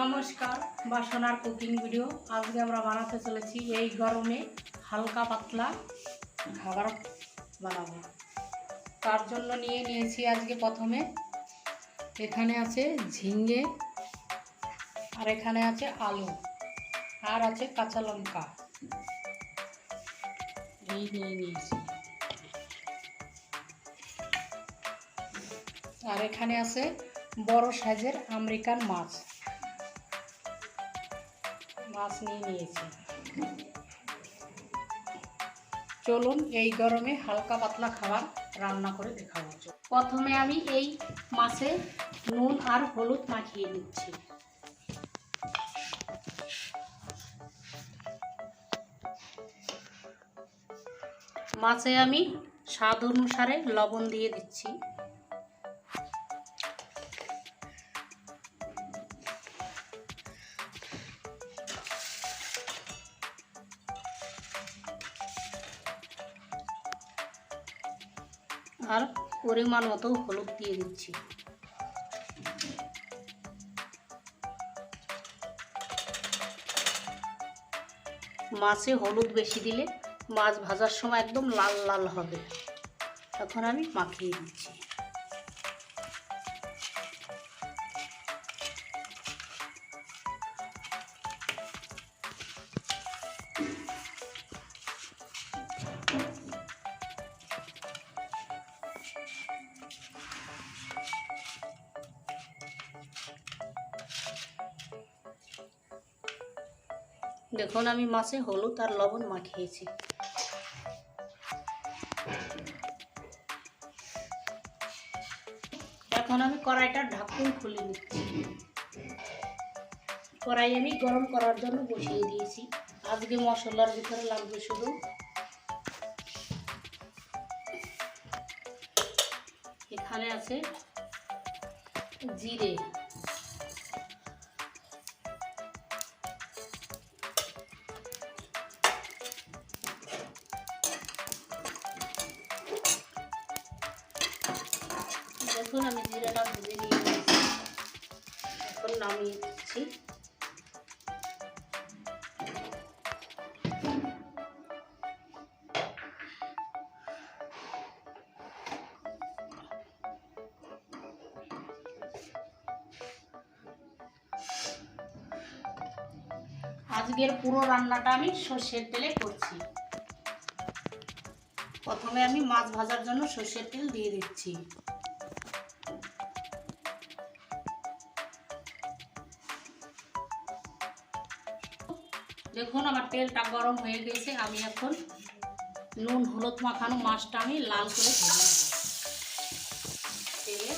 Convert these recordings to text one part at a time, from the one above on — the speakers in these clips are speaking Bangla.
নমস্কার বাসনার কুকিং ভিডিও। আজকে আমরা বানাতে চলেছি এই গরমে হালকা পাতলা খাবার বানাবো। তার জন্য নিয়ে নিয়েছি আজকে প্রথমে এখানে আছে ঝিঙে, আর এখানে আছে আলু, আর আছে কাঁচা লঙ্কা। এই নিয়ে নিয়েছি। আর এখানে আছে বড় সাইজের আমেরিকান মাছ। মাছ নিয়ে নিয়েছি। চলুন এই গরমে হালকা পাতলা খাবার রান্না করে দেখাবো। প্রথমে আমি এই মাছে নুন আর হলুদ মাখিয়ে নিচ্ছি। মাছে আমি স্বাদ অনুসারে লবণ দিয়ে দিচ্ছি। পরিমাণ মতো হলুদ দিয়ে দিচ্ছি। মাছে হলুদ বেশি দিলে মাছ ভাজার সময় একদম লাল লাল হবে। এখন আমি মাখিয়ে দিচ্ছি। দেখুন, আমি মাছে হলুদ আর লবণ মাখিয়েছি। এখন আমি কড়াইটার ঢাকুন খুলে নিচ্ছি। কড়াই আমি গরম করার জন্য বসিয়ে দিয়েছি। আজকে মশলার ভিতরে লাগবে শুধু এখানে আছে জিরে। নামিয়ে দিচ্ছি আজকের পুরো রান্নাটা আমি সর্ষের তেলে করছি। প্রথমে আমি মাছ ভাজার জন্য সর্ষের তেল দিয়ে দিচ্ছি। তেলটা গরম হয়ে গেছে, আমি এখন নুন, হলুদ মাখানো মাছটা আমি লাল করে ভেজে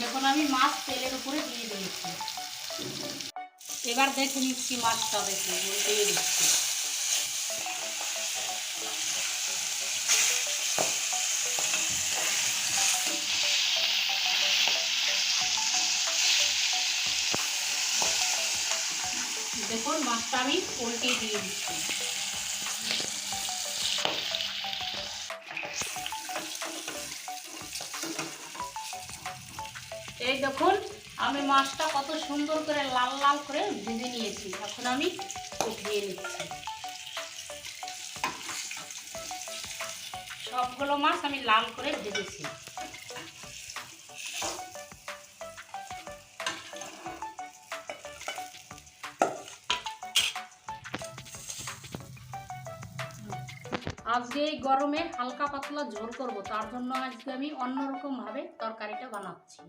দেখুন, আমি মাছ তেলের উপরে দিয়ে দিয়েছি। এবার দেখে নিচ্ছি মাছটা দেখে দিয়ে দিচ্ছি। দেখুন মাছটা আমি উল্টিয়ে দিয়ে দিচ্ছি। মাছটা কত সুন্দর করে লাল লাল করে ভেজে নিয়েছি। এখন আমি উঠিয়ে নিচ্ছি। সবগুলো মাছ আমি লাল করে ভেজেছি। আজকে এই গরমে হালকা পাতলা ঝোল করব, তার জন্য আজকে আমি অন্যরকম ভাবে তরকারিটা বানাচ্ছি।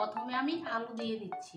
প্রথমে আমি আলু দিয়ে দিচ্ছি।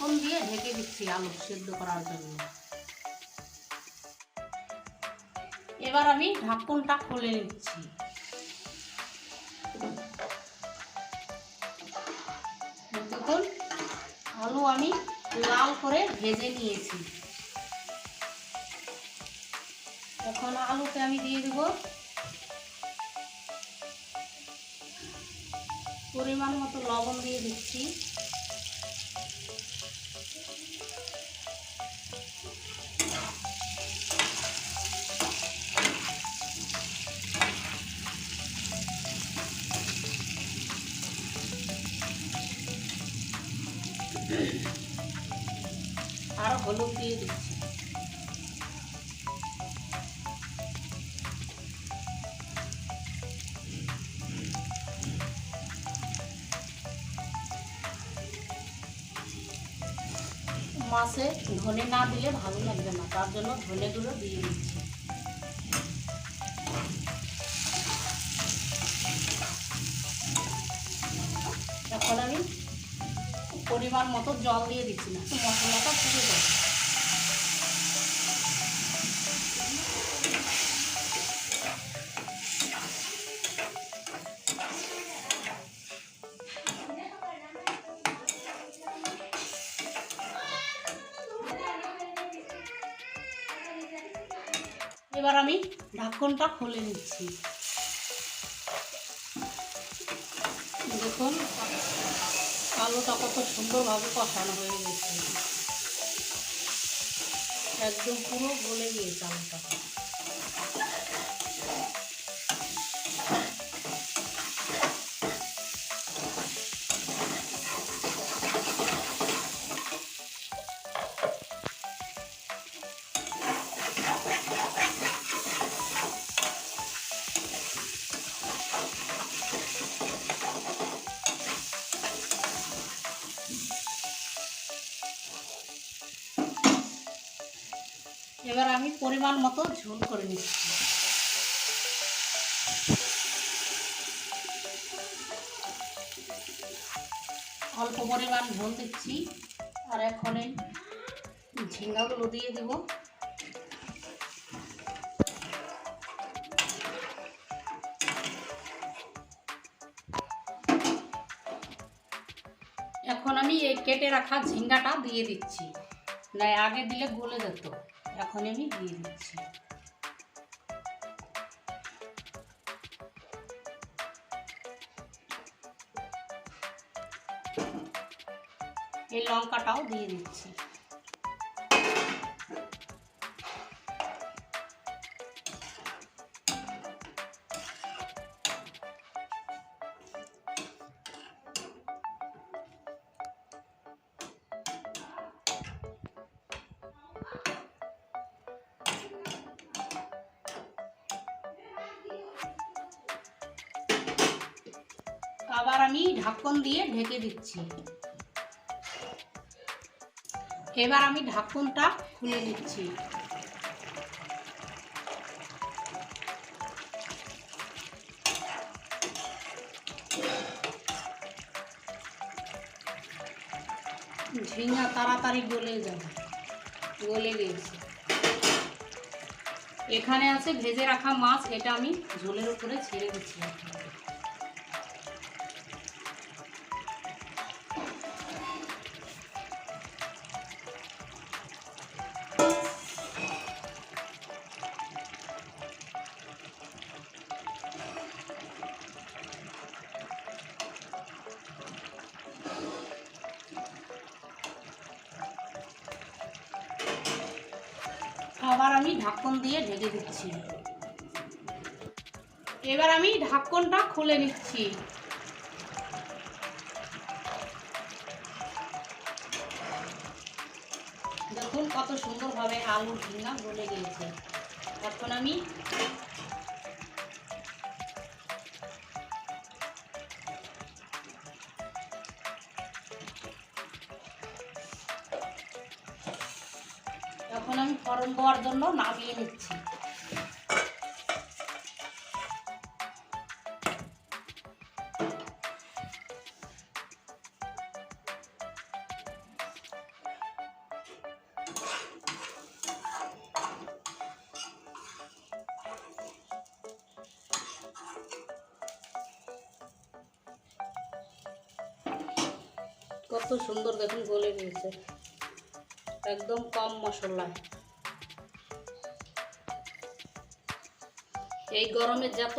ঢাকন দিয়ে ঢেকে দিচ্ছি আলু সেদ্ধ করার জন্য। এবার আমি ঢাকনটা খুলে নিচ্ছি। দেখুন, আলু আমি লাল করে ভেজে নিয়েছি। এখন আলুতে আমি দিয়ে দেব পরিমাণ মতো লবণ দিয়ে দিচ্ছি। মাছে ধনে না দিলে ভালো লাগবে না, তার জন্য ধনেগুলো দিয়ে দিচ্ছি। এখন আমি পরিমাণ মতো জল দিয়ে দিচ্ছি না মশলাটা ফুটে যাবে। এবার আমি ঢাকনটা খুলে নিচ্ছি। দেখুন, আলুটা কত সুন্দরভাবে কষানো হয়ে গেছে। একদম পুরো গলে গিয়েছে আলুটা। পরিমাণ মতো ঝোল করে নিচ্ছি। অল্প পরিমাণ ঝোল দিচ্ছি। আর এখন এই ঝিঙ্গাগুলো দিয়ে দেব। এখন আমি এই কেটে রাখা ঝিঙ্গাটা দিয়ে দিচ্ছি। না আগে দিলে গলে যেত। এখন আমি দিয়ে দিচ্ছি। এই লঙ্কাটাও দিয়ে দিচ্ছি। আমি ঢাকন দিয়ে ঢেকে দিচ্ছি। এবার আমি ঢাকনটা খুলে দিচ্ছি ঝিঙা তাড়াতাড়ি গলে যাবে, গলে গিয়েছে এখানে আছে ভেজে রাখা মাছ, এটা আমি ঝোলের উপরে ছেড়ে দিচ্ছি আবার আমি ঢাকন দিয়ে ঢেকে দিচ্ছি। এবার আমি ঢাকনটা খুলে নিচ্ছি। দেখুন কত সুন্দরভাবে আলু ঝিঙ্গা গলে গিয়েছে এখন আমি এখন আমি ফরম দেওয়ার জন্য নামিয়ে নিচ্ছি। কত সুন্দর দেখুন গলে গিয়েছে একদম কম মশলা। এই গরমে যত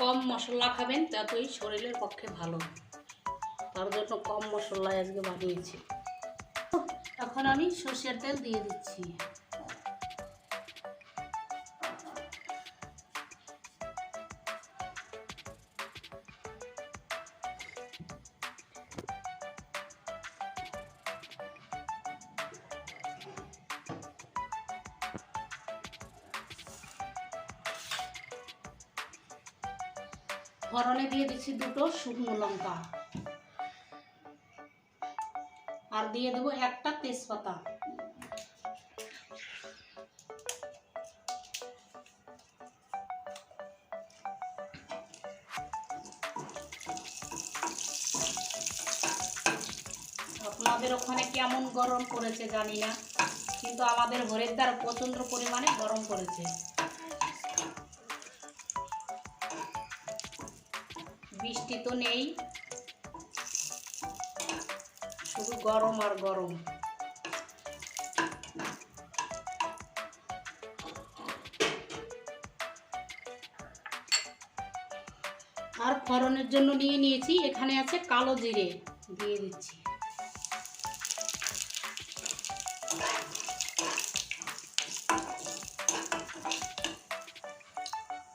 কম মশলা খাবেন, ততই শরীরের পক্ষে ভালো। তার জন্য কম মশলায় আজকে বানিয়েছি। এখন আমি সর্ষের তেল দিয়ে দিচ্ছি। ফোড়নে দিয়ে দিচ্ছি দুটো শুকনো লঙ্কা। আর দিয়ে দেবো একটা তেজপাতা। আপনাদের ওখানে কেমন গরম পড়েছে জানি না, কিন্তু আমাদের হরিদ্বার প্রচণ্ড পরিমাণে গরম পড়েছে। বৃষ্টি তো নেই। শুধু গরম আর গরম। আর ফরনের জন্য নিয়ে নিয়েছি, এখানে আছে কালো জিরে। দিয়ে দিচ্ছি।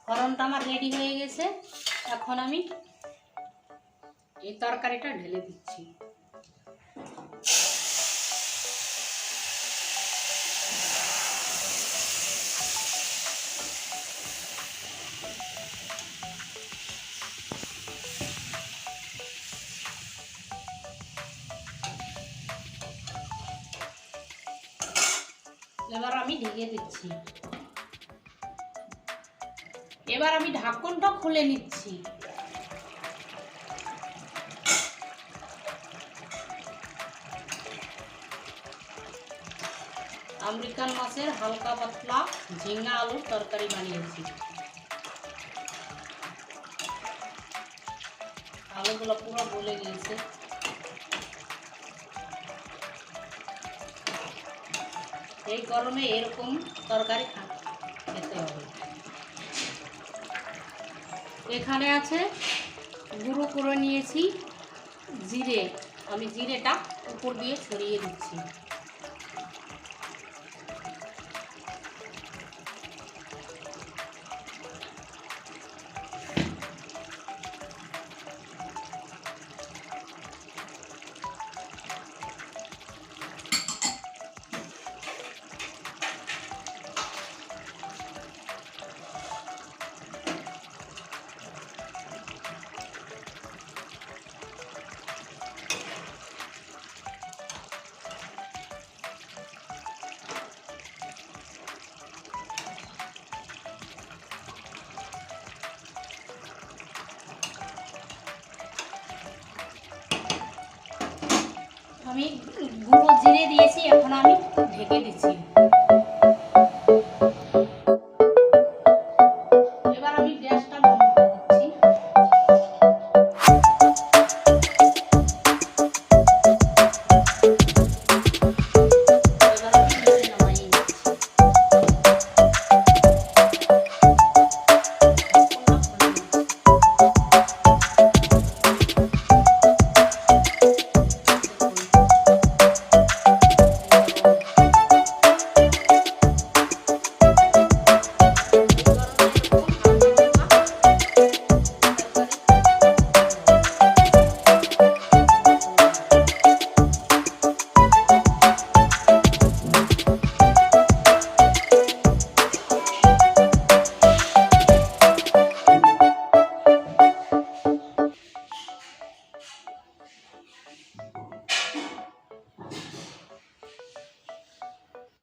ফড়নটা আমার রেডি হয়ে গেছে। এখন আমি এই তরকারিটা ঢেলে দিচ্ছি। এবার আমি ঢেকে দিচ্ছি। এবার আমি ঢাকনটা খুলে নিচ্ছি। আমেরিকান মাছের হালকা পাতলা ঝিঙ্গা আলুর তরকারি বানিয়েছি। আলুগুলো পুরো গলে গিয়েছে। এই গরমে এরকম তরকারি খেতে হবে। এখানে আছে গুঁড়ো করে নিয়েছি জিরে। আমি জিরেটা উপর দিয়ে ছড়িয়ে দিচ্ছি। ছেড়ে দিয়েছি এখন আমি ঢেকে দিচ্ছি। এবার আমি